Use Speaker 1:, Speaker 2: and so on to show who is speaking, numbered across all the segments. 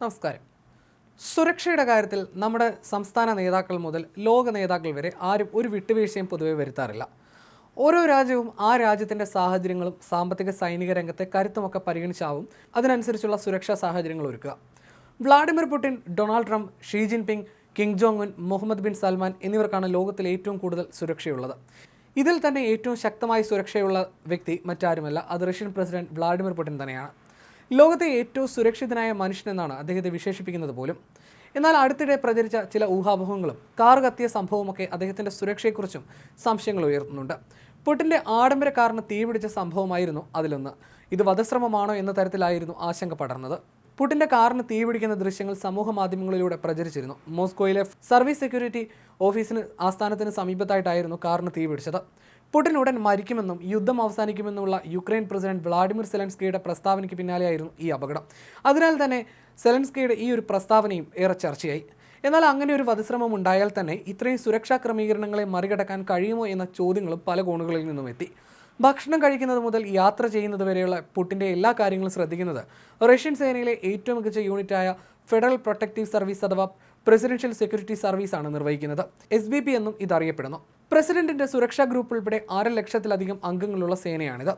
Speaker 1: നമസ്കാരം. സുരക്ഷയുടെ കാര്യത്തിൽ നമ്മുടെ സംസ്ഥാന നേതാക്കൾ മുതൽ ലോക നേതാക്കൾ വരെ ആരും ഒരു വിട്ടുവീഴ്ചയും പൊതുവെ വരുത്താറില്ല. ഓരോ രാജ്യവും ആ രാജ്യത്തിന്റെ സാഹചര്യങ്ങളും സാമ്പത്തിക സൈനിക രംഗത്തെ കരുത്തുമൊക്കെ പരിഗണിച്ചാവും അതിനനുസരിച്ചുള്ള സുരക്ഷാ സാഹചര്യങ്ങൾ ഒരുക്കുക. Vladimir Putin Donald Trump Xi Jinping Kim Jong Un Mohammed bin Salman എന്നിവർക്കാണ് ലോകത്തിൽ ഏറ്റവും കൂടുതൽ സുരക്ഷയുള്ളത്. ഇതിൽ തന്നെ ഏറ്റവും ശക്തമായി സുരക്ഷയുള്ള വ്യക്തി മറ്റാരുമല്ല. അത് റഷ്യൻ പ്രസിഡന്റ് വ്ളാഡിമിർ പുടിൻ തന്നെയാണ്. ലോകത്തെ ഏറ്റവും സുരക്ഷിതനായ മനുഷ്യനെന്നാണ് അദ്ദേഹത്തെ വിശേഷിപ്പിക്കുന്നത് പോലും. എന്നാൽ അടുത്തിടെ പ്രചരിച്ച ചില ഊഹാപോഹങ്ങളും കാർ കത്തിയ സംഭവമൊക്കെ അദ്ദേഹത്തിന്റെ സുരക്ഷയെക്കുറിച്ചും സംശയങ്ങൾ ഉയർത്തുന്നുണ്ട്. പുട്ടിന്റെ ആഡംബര കാറിന് തീപിടിച്ച സംഭവമായിരുന്നു അതിലൊന്ന്. ഇത് വധശ്രമമാണോ എന്ന തരത്തിലായിരുന്നു ആശങ്ക പടർന്നത്. പുട്ടിന്റെ കാറിന് തീപിടിക്കുന്ന ദൃശ്യങ്ങൾ സമൂഹ മാധ്യമങ്ങളിലൂടെ പ്രചരിച്ചിരുന്നു. മോസ്കോയിലെ സർവീസ് സെക്യൂരിറ്റി ഓഫീസിന് ആസ്ഥാനത്തിന് സമീപത്തായിട്ടായിരുന്നു കാറിന് തീപിടിച്ചത്. പുടിൻ ഉടൻ മരിക്കുമെന്നും യുദ്ധം അവസാനിക്കുമെന്നുമുള്ള യുക്രൈൻ പ്രസിഡന്റ് വ്ളാഡിമിർ സെലൻസ്കിയുടെ പ്രസ്താവനയ്ക്ക് പിന്നാലെയായിരുന്നു ഈ അപകടം. അതിനാൽ തന്നെ സെലൻസ്കിയുടെ ഈ ഒരു പ്രസ്താവനയും ഏറെ ചർച്ചയായി. എന്നാൽ അങ്ങനെ ഒരു വധശ്രമം ഉണ്ടായാൽ തന്നെ ഇത്രയും സുരക്ഷാ ക്രമീകരണങ്ങളെ മറികടക്കാൻ കഴിയുമോ എന്ന ചോദ്യങ്ങളും പല കോണുകളിൽ നിന്നും എത്തി. ഭക്ഷണം കഴിക്കുന്നത് മുതൽ യാത്ര ചെയ്യുന്നത് വരെയുള്ള പുട്ടിന്റെ എല്ലാ കാര്യങ്ങളും ശ്രദ്ധിക്കുന്നത് റഷ്യൻ സേനയിലെ ഏറ്റവും മികച്ച യൂണിറ്റായ ഫെഡറൽ പ്രൊട്ടക്റ്റീവ് സർവീസ് അഥവാ പ്രസിഡൻഷ്യൽ സെക്യൂരിറ്റി സർവീസ് ആണ് നിർവഹിക്കുന്നത്. എസ് ബി പി എന്നും ഇതറിയപ്പെടുന്നു. പ്രസിഡന്റിന്റെ സുരക്ഷാ ഗ്രൂപ്പ് ഉൾപ്പെടെ അര ലക്ഷത്തിലധികം അംഗങ്ങളുള്ള സേനയാണിത്.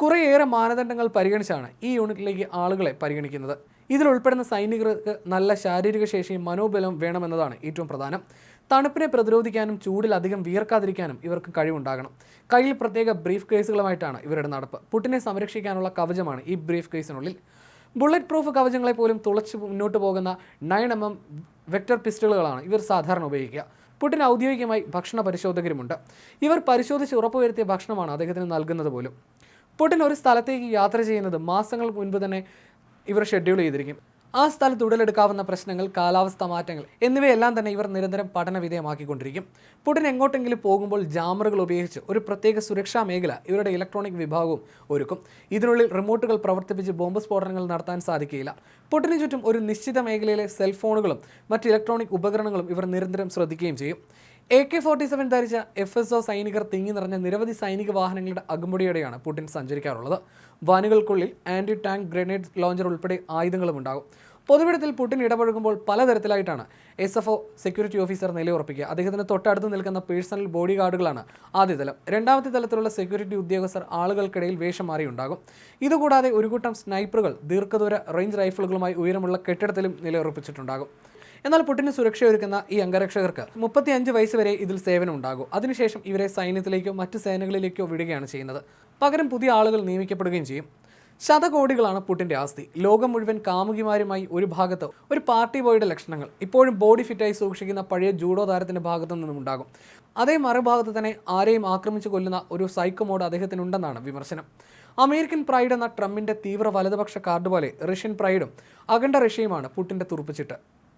Speaker 1: കുറേയേറെ മാനദണ്ഡങ്ങൾ പരിഗണിച്ചാണ് ഈ യൂണിറ്റിലേക്ക് ആളുകളെ പരിഗണിക്കുന്നത്. ഇതിൽ ഉൾപ്പെടുന്ന സൈനികർക്ക് നല്ല ശാരീരിക ശേഷിയും മനോബലം വേണമെന്നതാണ് ഏറ്റവും പ്രധാനം. തണുപ്പിനെ പ്രതിരോധിക്കാനും ചൂടിൽ അധികം വിയർക്കാതിരിക്കാനും ഇവർക്ക് കഴിവുണ്ടാകണം. കയ്യിൽ പ്രത്യേക ബ്രീഫ് കേസുകളുമായിട്ടാണ് ഇവരുടെ നടപ്പ്. പുട്ടിനെ സംരക്ഷിക്കാനുള്ള കവചമാണ് ഈ ബ്രീഫ് കേസിനുള്ളിൽ. ബുള്ളറ്റ് പ്രൂഫ് കവചങ്ങളെ പോലും തുളച്ച് മുന്നോട്ട് പോകുന്ന നയൻ എം എം വെക്ടർ പിസ്റ്റളുകളാണ് ഇവർ സാധാരണ ഉപയോഗിക്കുക. പുട്ടിന് ഔദ്യോഗികമായി ഭക്ഷണ പരിശോധകരുമുണ്ട്. ഇവർ പരിശോധിച്ച് ഉറപ്പുവരുത്തിയ ഭക്ഷണമാണ് അദ്ദേഹത്തിന് നൽകുന്നത് പോലും. പുടിൻ ഒരു സ്ഥലത്തേക്ക് യാത്ര ചെയ്യുന്നത് മാസങ്ങൾ മുൻപ് തന്നെ ഇവർ ഷെഡ്യൂൾ ചെയ്തിരിക്കും. ആ സ്ഥലത്ത് ഉടലെടുക്കാവുന്ന പ്രശ്നങ്ങൾ കാലാവസ്ഥ മാറ്റങ്ങൾ എന്നിവയെല്ലാം തന്നെ ഇവർ നിരന്തരം പഠന വിധേയമാക്കിക്കൊണ്ടിരിക്കും. പുടിൻ എങ്ങോട്ടെങ്കിലും പോകുമ്പോൾ ജാമറുകൾ ഉപയോഗിച്ച് ഒരു പ്രത്യേക സുരക്ഷാ മേഖല ഇവരുടെ ഇലക്ട്രോണിക് വിഭാഗവും ഒരുക്കും. ഇതിനുള്ളിൽ റിമോട്ടുകൾ പ്രവർത്തിപ്പിച്ച് ബോംബ് സ്ഫോടനങ്ങൾ നടത്താൻ സാധിക്കില്ല പുടിന് ചുറ്റും ഒരു നിശ്ചിത മേഖലയിലെ സെൽഫോണുകളും മറ്റ് ഇലക്ട്രോണിക് ഉപകരണങ്ങളും ഇവർ നിരന്തരം ശ്രദ്ധിക്കുകയും ചെയ്യും. എ കെ ഫോർട്ടി സെവൻ ധരിച്ച എഫ് എസ് ഒ സൈനികർ തിങ്ങി നിറഞ്ഞ നിരവധി സൈനിക വാഹനങ്ങളുടെ അകമ്പടിയോടെയാണ് പുടിൻ സഞ്ചരിക്കാറുള്ളത്. വാനുകൾക്കുള്ളിൽ ആന്റി ടാങ്ക് ഗ്രനേഡ് ലോഞ്ചർ ഉൾപ്പെടെ ആയുധങ്ങളും ഉണ്ടാകും. പൊതുവിടത്തിൽ പുടിൻ ഇടപഴകുമ്പോൾ പലതരത്തിലായിട്ടാണ് S F O security officer നിലയുറപ്പിക്കുക. അദ്ദേഹത്തിന് തൊട്ടടുത്ത് നിൽക്കുന്ന പേഴ്സണൽ ബോഡി ഗാർഡുകളാണ് ആദ്യ തലം. രണ്ടാമത്തെ തലത്തിലുള്ള സെക്യൂരിറ്റി ഉദ്യോഗസ്ഥർ ആളുകൾക്കിടയിൽ വേഷം മാറിയുണ്ടാകും ഇതുകൂടാതെ ഒരു കൂട്ടം സ്നൈപ്പറുകൾ ദീർഘദൂര റേഞ്ച് റൈഫിളുകളുമായി ഉയരമുള്ള കെട്ടിടത്തിലും നിലയുറപ്പിച്ചിട്ടുണ്ടാകും. എന്നാൽ പുട്ടിന് സുരക്ഷയൊരുക്കുന്ന ഈ അംഗരക്ഷകർക്ക് മുപ്പത്തി അഞ്ച് വയസ്സ് വരെ ഇതിൽ സേവനം ഉണ്ടാകും അതിനുശേഷം ഇവരെ സൈന്യത്തിലേക്കോ മറ്റ് സേനകളിലേക്കോ വിടുകയാണ് ചെയ്യുന്നത്. പകരം പുതിയ ആളുകൾ നിയമിക്കപ്പെടുകയും ചെയ്യും. ശതകോടികളാണ് പുട്ടിന്റെ ആസ്തി. ലോകം മുഴുവൻ കാമുകിമാരുമായി ഒരു ഭാഗത്ത് ഒരു പാർട്ടി ബോയുടെ ലക്ഷണങ്ങൾ. ഇപ്പോഴും ബോഡി ഫിറ്റായി സൂക്ഷിക്കുന്ന പഴയ ജൂഡോ താരത്തിന്റെ ഭാഗത്തു നിന്നും ഉണ്ടാകും. അതേ മറുഭാഗത്ത് തന്നെ ആരെയും ആക്രമിച്ചു കൊല്ലുന്ന ഒരു സൈക്കോ മോഡ് അദ്ദേഹത്തിനുണ്ടെന്നാണ് വിമർശനം. അമേരിക്കൻ പ്രൈഡ് എന്ന ട്രംപിന്റെ തീവ്ര വലതുപക്ഷ കാർഡ് പോലെ റഷ്യൻ പ്രൈഡും അഖണ്ഡ റഷ്യയുമാണ് പുട്ടിന്റെ തുറുപ്പിച്ചിട്ട്